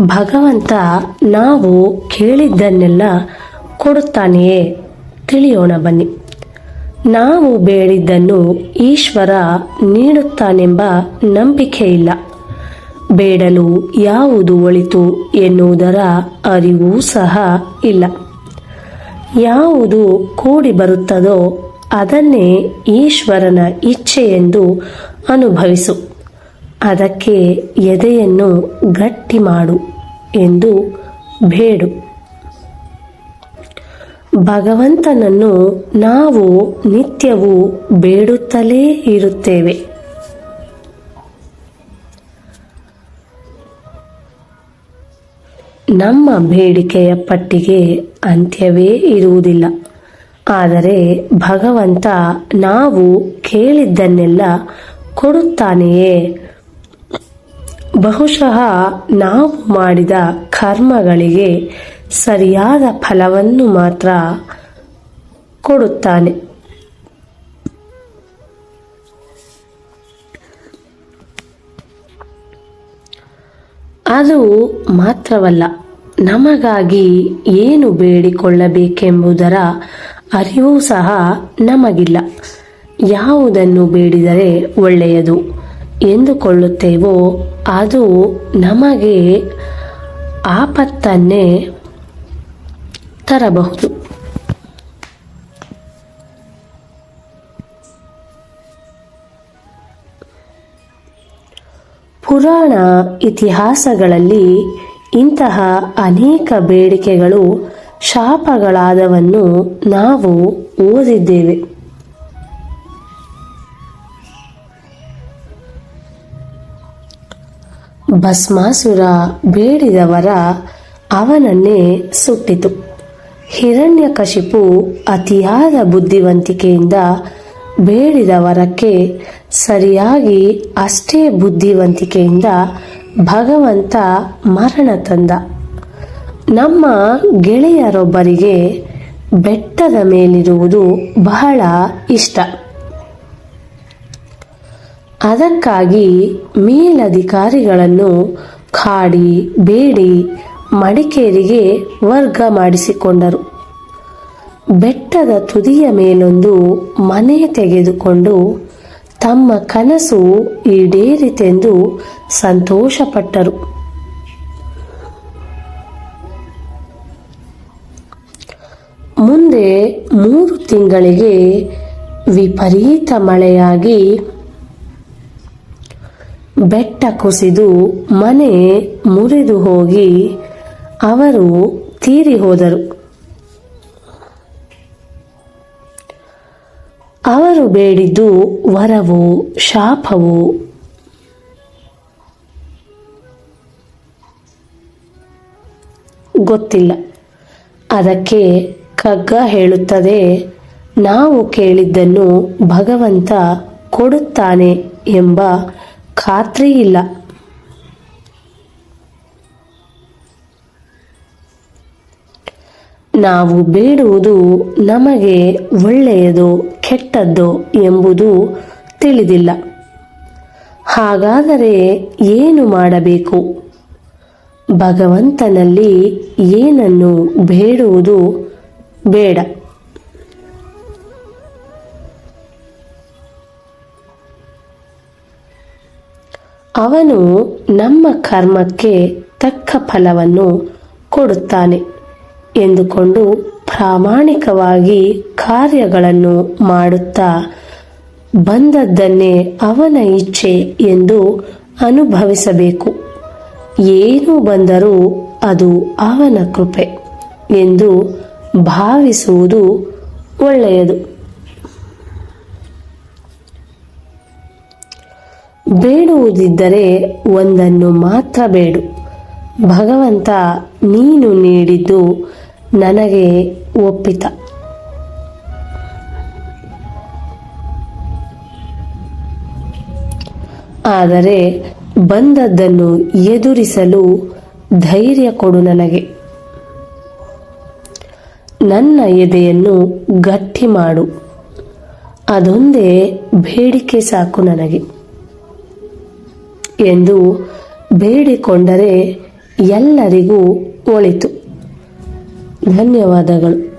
ಭಗವಂತ ನಾವು ಕೇಳಿದ್ದನ್ನೆಲ್ಲ ಕೊಡುತ್ತಾನೆಯೇ? ತಿಳಿಯೋಣ ಬನ್ನಿ. ನಾವು ಬೇಡಿದ್ದನ್ನು ಈಶ್ವರ ನೀಡುತ್ತಾನೆಂಬ ನಂಬಿಕೆ ಇಲ್ಲ. ಬೇಡಲು ಯಾವುದು ಒಳಿತು ಎನ್ನುವುದರ ಅರಿವೂ ಸಹ ಇಲ್ಲ. ಯಾವುದು ಕೂಡಿ ಬರುತ್ತದೋ ಅದನ್ನೇ ಈಶ್ವರನ ಇಚ್ಛೆ ಎಂದು ಅನುಭವಿಸು. ಅದಕ್ಕೆ ಎದೆಯನ್ನು ಗಟ್ಟಿ ಮಾಡು ಎಂದು ಬೇಡು. ಭಗವಂತನನ್ನು ನಾವು ನಿತ್ಯವೂ ಬೇಡುತ್ತಲೇ ಇರುತ್ತೇವೆ. ನಮ್ಮ ಬೇಡಿಕೆಯ ಪಟ್ಟಿಗೆ ಅಂತ್ಯವೇ ಇರುವುದಿಲ್ಲ. ಆದರೆ ಭಗವಂತ ನಾವು ಕೇಳಿದ್ದನ್ನೆಲ್ಲ ಕೊಡುತ್ತಾನೆಯೇ ಬಹುಶಃ ನಾವು ಮಾಡಿದ ಕರ್ಮಗಳಿಗೆ ಸರಿಯಾದ ಫಲವನ್ನು ಮಾತ್ರ ಕೊಡುತ್ತಾನೆ. ಅದು ಮಾತ್ರವಲ್ಲ, ನಮಗಾಗಿ ಏನು ಬೇಡಿಕೊಳ್ಳಬೇಕೆಂಬುದರ ಅರಿವು ಸಹ ನಮಗಿಲ್ಲ. ಯಾವುದನ್ನು ಬೇಡಿದರೆ ಒಳ್ಳೆಯದು. ಎಂದುಕೊಳ್ಳುತ್ತೇವೋ ಅದು ನಮಗೆ ಆಪತ್ತನ್ನೇ ತರಬಹುದು. ಪುರಾಣ ಇತಿಹಾಸಗಳಲ್ಲಿ ಇಂತಹ ಅನೇಕ ಬೇಡಿಕೆಗಳು ಶಾಪಗಳಾದವನ್ನು ನಾವು ಓದಿದ್ದೇವೆ. ಭಸ್ಮಾಸುರ ಬೇಡಿದವರ ಅವನನ್ನೇ ಸುಟ್ಟಿತು. ಹಿರಣ್ಯಕಶಿಪು ಅತಿಯಾದ ಬುದ್ಧಿವಂತಿಕೆಯಿಂದ ಬೇಡಿದವರಕ್ಕೆ ಸರಿಯಾಗಿ ಅಷ್ಟೇ ಬುದ್ಧಿವಂತಿಕೆಯಿಂದ ಭಗವಂತ ಮರಣ ತಂದ. ನಮ್ಮ ಗೆಳೆಯರೊಬ್ಬರಿಗೆ ಬೆಟ್ಟದ ಮೇಲಿರುವುದು ಬಹಳ ಇಷ್ಟ. ಅದಕ್ಕಾಗಿ ಮೇಲಧಿಕಾರಿಗಳನ್ನು ಕಾಡಿ, ಬೇಡಿ, ಮಡಿಕೇರಿಗೆ ವರ್ಗ ಮಾಡಿಸಿಕೊಂಡರು. ಬೆಟ್ಟದ ತುದಿಯ ಮೇಲೊಂದು ಮನೆ ತೆಗೆದುಕೊಂಡು ತಮ್ಮ ಕನಸು ಈಡೇರಿತೆಂದು ಸಂತೋಷಪಟ್ಟರು. ಮುಂದೆ ಮೂರು ತಿಂಗಳಿಗೆ ವಿಪರೀತ ಮಳೆಯಾಗಿ ಬೆಟ್ಟ ಕುಸಿದು ಮನೆ ಮುರಿದು ಹೋಗಿ ಅವರು ತೀರಿ ಹೋದರು. ಅವರು ಬೇಡಿದ್ದು ವರವು ಶಾಪವು ಗೊತ್ತಿಲ್ಲ. ಅದಕ್ಕೆ ಕಗ್ಗ ಹೇಳುತ್ತದೆ, ನಾವು ಕೇಳಿದ್ದನ್ನು ಭಗವಂತ ಕೊಡುತ್ತಾನೆ ಎಂಬ ಖಾತ್ರಿ ಇಲ್ಲ. ನಾವು ಬೇಡುವುದು ನಮಗೆ ಒಳ್ಳೆಯದು ಕೆಟ್ಟದ್ದು ಎಂಬುದು ತಿಳಿದಿಲ್ಲ. ಹಾಗಾದರೆ ಏನು ಮಾಡಬೇಕು? ಭಗವಂತನಲ್ಲಿ ಏನನ್ನು ಬೇಡುವುದು ಬೇಡ. ಅವನು ನಮ್ಮ ಕರ್ಮಕ್ಕೆ ತಕ್ಕ ಫಲವನ್ನು ಕೊಡುತ್ತಾನೆ ಎಂದುಕೊಂಡು ಪ್ರಾಮಾಣಿಕವಾಗಿ ಕಾರ್ಯಗಳನ್ನು ಮಾಡುತ್ತಾ ಬಂದದ್ದನ್ನೇ ಅವನ ಇಚ್ಛೆ ಎಂದು ಅನುಭವಿಸಬೇಕು. ಏನು ಬಂದರೂ ಅದು ಅವನ ಕೃಪೆ ಎಂದು ಭಾವಿಸುವುದು ಒಳ್ಳೆಯದು. ಬೇಡುವುದಿದ್ದರೆ ಒಂದನ್ನು ಮಾತ್ರ ಬೇಡು. ಭಗವಂತ ನೀನು ನೀಡಿದ್ದು ನನಗೆ ಒಪ್ಪಿತ. ಆದರೆ ಬಂದದ್ದನ್ನು ಎದುರಿಸಲು ಧೈರ್ಯ ಕೊಡು ನನಗೆ. ನನ್ನ ಎದೆಯನ್ನು ಗಟ್ಟಿ ಮಾಡು. ಅದೊಂದೇ ಬೇಡಿಕೆ ಸಾಕು ನನಗೆ. ಎಂದು ಬೇಡಿಕೊಂಡರೆ ಎಲ್ಲರಿಗೂ ಒಳಿತು. ಧನ್ಯವಾದಗಳು.